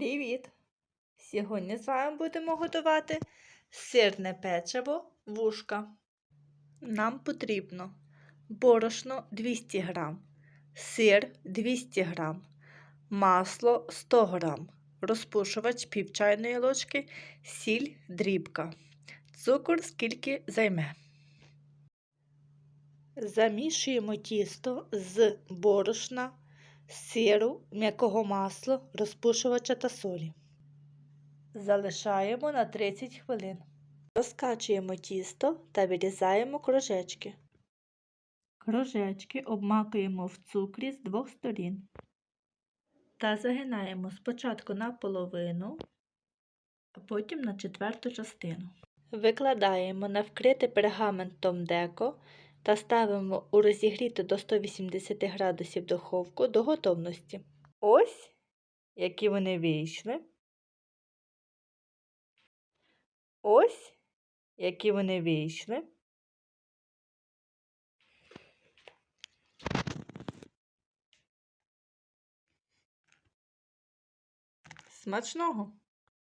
Привіт! Сьогодні з вами будемо готувати сирне печиво вушка. Нам потрібно борошно 200 г, сир 200 г, масло 100 г, розпушувач пів чайної ложки, сіль дрібка, цукор скільки займе. Замішуємо тісто з борошна, сиру, м'якого масла, розпушувача та солі. Залишаємо на 30 хвилин. Розкачуємо тісто та вирізаємо кружечки. Кружечки обмакуємо в цукрі з двох сторін та загинаємо спочатку на половину, а потім на четверту частину. Викладаємо на вкрите пергаментом деко та ставимо у розігріту до 180 градусів духовку до готовності. Ось які вони вийшли. Ось які вони вийшли. Смачного!